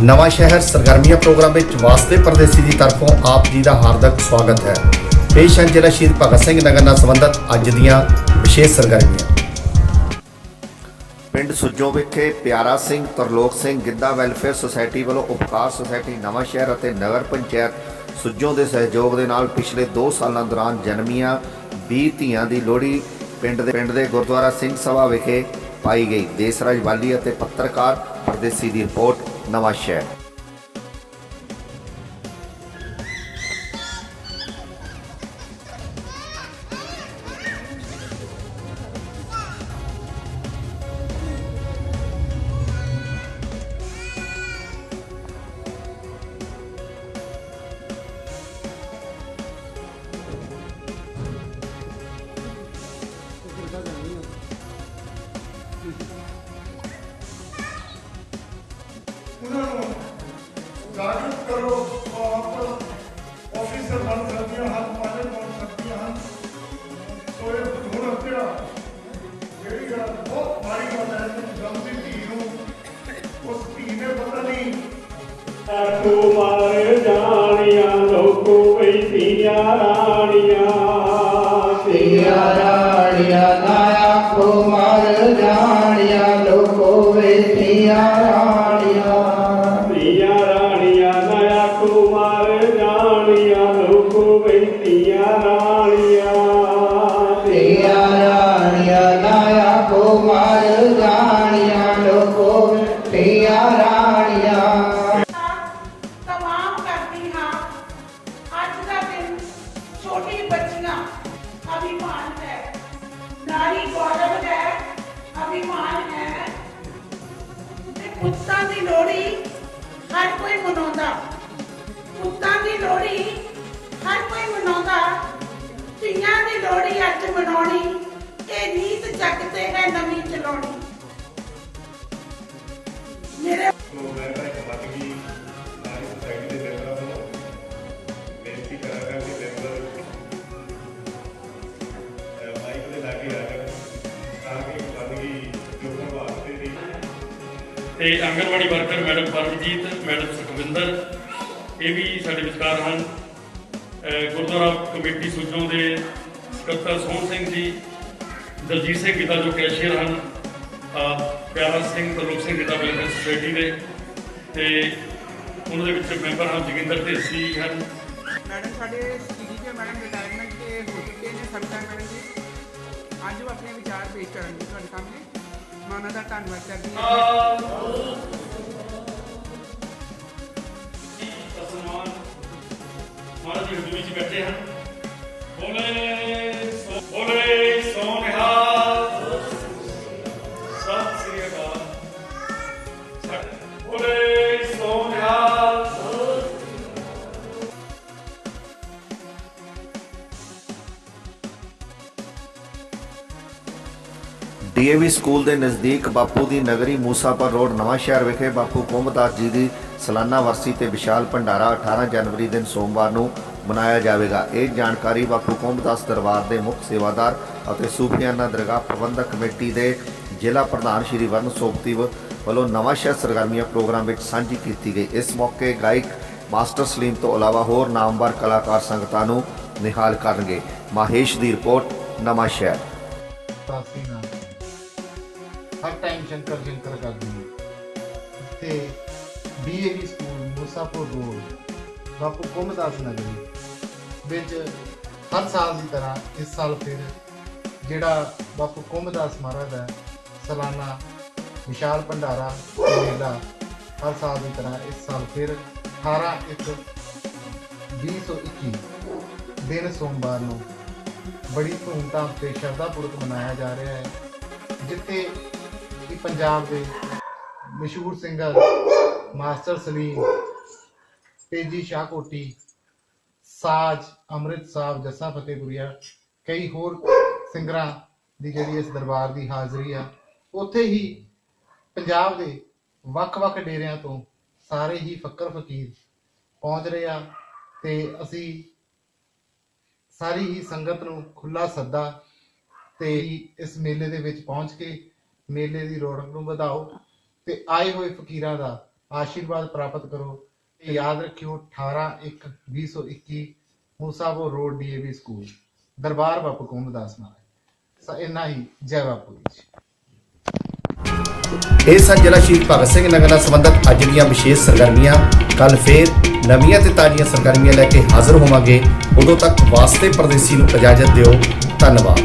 ਨਵਾਂ ਸ਼ਹਿਰ ਸਰਗਰਮੀਆਂ ਪ੍ਰੋਗਰਾਮ ਵਿੱਚ ਵਾਸਤੇ ਪਰਦੇਸੀ ਦੀ ਤਰਫੋਂ ਆਪ ਜੀ ਦਾ ਹਾਰਦਿਕ ਸਵਾਗਤ ਹੈ। ਪੇਸ਼ ਹਨ ਜ਼ਿਲ੍ਹਾ ਸ਼ਹੀਦ ਭਗਤ ਸਿੰਘ ਨਗਰ ਨਾਲ ਸੰਬੰਧਿਤ ਅੱਜ ਦੀਆਂ ਵਿਸ਼ੇਸ਼ ਸਰਗਰਮੀਆਂ। ਪਿੰਡ ਸੁੱਜੋ ਵਿਖੇ ਪਿਆਰਾ ਸਿੰਘ, ਤਰਲੋਕ ਸਿੰਘ, ਗਿੱਧਾ ਵੈਲਫੇਅਰ ਸੁਸਾਇਟੀ ਵੱਲੋਂ ਉਪਕਾਰ ਸੁਸਾਇਟੀ ਨਵਾਂ ਸ਼ਹਿਰ ਅਤੇ ਨਗਰ ਪੰਚਾਇਤ ਸੁੱਜੋਂ ਦੇ ਸਹਿਯੋਗ ਦੇ ਨਾਲ ਪਿਛਲੇ 2 ਸਾਲਾਂ ਦੌਰਾਨ ਜਨਮੀਆਂ 20 ਧੀਆਂ ਦੀ ਲੋਹੜੀ ਪਿੰਡ ਦੇ ਪਿੰਡ ਦੇ ਗੁਰਦੁਆਰਾ ਸਿੰਘ ਸਭਾ ਵਿਖੇ ਪਾਈ ਗਈ। ਦੇਸਰਾਜ ਵਾਲੀ ਅਤੇ ਪੱਤਰਕਾਰ ਪਰਦੇਸੀ ਦੀ ਰਿਪੋਰਟ ਨਵਾਂ ਸ਼ਹਿਰ ਉਹਨਾਂ ਨੂੰ ਜਾਗਰੂਕ ਕਰੋ ਉਹ ਆਪ ਆਫੀਸਰ ਬਣ ਸਕਦੀਆਂ ਹਨ ਮਾਲਕ ਬਣ ਸਕਦੀਆਂ ਹਨ ਸੋ ਇਹ ਹੁਣ ਹੱਤਿਆ ਜਿਹੜੀ ਗੱਲ ਬਹੁਤ ਮਾੜੀ ਗੱਲ ਹੈ ਕਿ ਜੰਮਦੀ ਧੀ ਨੂੰ ਉਸ ਵੇਖੀਆਂ ਰਾਣੀਆਂ ਧੀਆਂ ਰਾਣੀਆਂ ਨਾਇਆ ਕੋ ਮਾਰ ਪੁੱਤਾਂ ਦੀ ਲੋੜੀ ਹਰ ਕੋਈ ਮਨਾਉਂਦਾ। ਪੁੱਤਾਂ ਦੀ ਲੋੜੀ ਹਰ ਕੋਈ ਮਨਾਉਂਦਾ। ਧੀਆਂ ਦੀ ਲੋੜੀ ਅੱਜ ਮਨਾਉਣੀ, ਇਹ ਰੀਤ ਜੱਗ ਤੇ ਹੈ ਨਵੀਂ ਚਲਾਉਣੀ। ਤੇ anganwadi worker madam Paramjit, madam Sukhwinder, ਇਹ ਵੀ ਸਾਡੇ ਵਿਚਕਾਰ ਹਨ। ਗੁਰਦੁਆਰਾ ਕਮੇਟੀ ਸੁਜੋਂ ਦੇ ਸਕੱਤਰ ਸੋਹਣ ਸਿੰਘ ਜੀ, ਦਲਜੀਤ ਸਿੰਘ ਗਿੱਦਾ ਜੋ ਕੈਸ਼ੀਅਰ ਹਨ ਪਿਆਰਾ ਸਿੰਘ ਤਰਲੋਕ ਸਿੰਘ ਗਿੱਦਾ ਵੈਲਫੇਅਰ ਸੁਸਾਇਟੀ ਦੇ, ਤੇ ਉਹਨਾਂ ਦੇ ਵਿੱਚ ਮੈਂਬਰ ਹਨ ਜੋਗਿੰਦਰ ਢੇਸੀ ਹਨ। ਮੈਡਮ, ਸਾਡੇ ਸੀਡੀ ਦੇ ਮੈਡਮ ਰਿਟਾਇਰਮੈਂਟ ਤੇ ਹੋ ਚੁੱਕੇ ਨੇ ਸਬਕਾ ਮੈਡਮ ਜੀ। ਅੱਜ ਉਹ ਆਪਣੇ ਵਿਚਾਰ ਪੇਸ਼ ਕਰਨਗੇ ਤੁਹਾਡੇ ਸਾਹਮਣੇ। ਮੈਂ ਉਹਨਾਂ ਦਾ ਧੰਨਵਾਦ ਕਰਦੀ ਹਾਂ। ਸਨਮਾਨ ਮਹਾਰਾਜ ਜੀ ਵਿੱਚ ਬੈਠੇ ਹਨ। ਬੋਲੇ ਬੋਲੇ। ਡੀਏਵੀ ਸਕੂਲ ਦੇ ਨਜ਼ਦੀਕ ਬਾਪੂ ਦੀ ਨਗਰੀ ਮੂਸਾਪੁਰ ਰੋਡ, ਨਵਾਂ ਸ਼ਹਿਰ ਵਿਖੇ ਬਾਪੂ ਕੁੰਭਦਾਸ ਜੀ ਦੀ ਸਾਲਾਨਾ ਵਰਸੀ ਤੇ ਵਿਸ਼ਾਲ ਭੰਡਾਰਾ 18 ਜਨਵਰੀ ਦਿਨ ਸੋਮਵਾਰ ਨੂੰ ਮਨਾਇਆ ਜਾਵੇਗਾ। ਇਹ ਜਾਣਕਾਰੀ ਬਾਪੂ ਕੁੰਭਦਾਸ ਦਰਬਾਰ ਦੇ ਮੁੱਖ ਸੇਵਾਦਾਰ ਅਤੇ ਸੂਫੀਆਨਾ ਦਰਗਾਹ ਪ੍ਰਬੰਧਕ ਕਮੇਟੀ ਦੇ ਜ਼ਿਲ੍ਹਾ ਪ੍ਰਧਾਨ ਸ਼੍ਰੀ ਵਰਨ ਸੋਪਤੀ ਵੱਲੋਂ ਨਵਾਂ ਸ਼ਹਿਰ ਸਰਗਰਮੀਆਂ ਪ੍ਰੋਗਰਾਮ ਵਿੱਚ ਸਾਂਝੀ ਕੀਤੀ ਗਈ। ਇਸ ਮੌਕੇ ਗਾਇਕ ਮਾਸਟਰ ਸਲੀਮ ਤੋਂ ਇਲਾਵਾ ਹੋਰ ਨਾਮਵਰ ਕਲਾਕਾਰ ਸੰਗਤਾਂ ਨੂੰ ਨਿਹਾਲ ਕਰਨਗੇ। ਮਾਹੇਸ਼ ਦੀ ਰਿਪੋਰਟ, ਨਵਾਂ ਸ਼ਹਿਰ। ਹਰ ਟਾਈਮ ਸ਼ੰਕਰ ਸ਼ੰਕਰ ਕਰਦੀ ਹੈ। ਤੇ ਬੀਏਵੀ ਸਕੂਲ ਮੁਸਾਫਰ ਰੋਡ ਬਾਪੂ ਕੁੰਮਦਾਸ ਨਗਰੀ ਵਿੱਚ ਹਰ ਸਾਲ ਦੀ ਤਰ੍ਹਾਂ ਇਸ ਸਾਲ ਫਿਰ ਜਿਹੜਾ ਬਾਪੂ ਕੁੰਮਦਾਸ ਮਹਾਰਾਜ ਦਾ ਸਾਲਾਨਾ ਵਿਸ਼ਾਲ ਭੰਡਾਰਾ ਮੇਲਾ ਹਰ ਸਾਲ ਦੀ ਤਰ੍ਹਾਂ ਇਸ ਸਾਲ ਫਿਰ 18 ਇੱਕ 2021 ਦਿਨ ਸੋਮਵਾਰ ਨੂੰ ਬੜੀ ਧੂਮਧਾਮ ਤੇ ਸ਼ਰਧਾਪੂਰਵਕ ਮਨਾਇਆ ਜਾ ਰਿਹਾ ਹੈ, ਜਿੱਥੇ ਪੰਜਾਬ ਦੇ ਮਸ਼ਹੂਰ ਸਿੰਗਰ ਮਾਸਟਰ ਸਲੀਮ, ਤੇਜੀ ਸ਼ਾਹਕੋਟੀ ਸਾਜ ਅੰਮ੍ਰਿਤ ਸਾਹਿਬ, ਜੱਸਾ ਫਤਿਹਪੁਰੀਆ, ਕਈ ਹੋਰ ਸਿੰਗਰਾਂ ਦੀ ਜਿਹੜੀ ਇਸ ਦਰਬਾਰ ਦੀ ਹਾਜ਼ਰੀ ਆ, ਉੱਥੇ ਹੀ ਪੰਜਾਬ ਦੇ ਵੱਖ-ਵੱਖ ਡੇਰਿਆਂ ਤੋਂ ਸਾਰੇ ਹੀ ਫਕਰ ਫਕੀਰ ਪਹੁੰਚ ਰਹੇ ਆ ਤੇ ਅਸੀਂ ਸਾਰੀ ਹੀ ਸੰਗਤ ਨੂੰ ਖੁੱਲਾ ਸੱਦਾ ਤੇ ਇਸ ਮੇਲੇ ਦੇ ਵਿੱਚ ਪਹੁੰਚ ਕੇ ਮੇਲੇ ਦੀ ਰੌਣਕ ਨੂੰ ਵਧਾਓ ਤੇ ਆਏ ਹੋਏ ਫਕੀਰਾਂ ਦਾ ਆਸ਼ੀਰਵਾਦ ਪ੍ਰਾਪਤ ਕਰੋ ਤੇ ਯਾਦ ਰੱਖਿਓ 18 1 2021 ਮੂਸਾਪੁਰ ਰੋਡ ਡੀਏਵੀ ਸਕੂਲ, ਦਰਬਾਰ ਬਾਪੂ ਕੋਮਦਾਸ ਮਹਾਰਾਜ। ਸੋ, ਇੰਨਾ ਹੀ, ਜੈ ਬਾਪੂ ਜੀ। ਇਹ ਸਨ ਜ਼ਿਲ੍ਹਾ ਸ਼ਹੀਦ ਭਗਤ ਸਿੰਘ ਨਗਰ ਨਾਲ ਸੰਬੰਧਿਤ ਅੱਜ ਦੀਆਂ ਵਿਸ਼ੇਸ਼ ਸਰਗਰਮੀਆਂ। ਕੱਲ ਫੇਰ ਨਵੀਆਂ ਤੇ ਤਾਜ਼ੀਆਂ ਸਰਗਰਮੀਆਂ ਲੈ ਕੇ ਹਾਜ਼ਰ ਹੋਵਾਂਗੇ। ਉਦੋਂ ਤੱਕ ਵਾਸਤੇ ਪਰਦੇਸੀ ਨੂੰ ਇਜਾਜ਼ਤ ਦਿਓ। ਧੰਨਵਾਦ।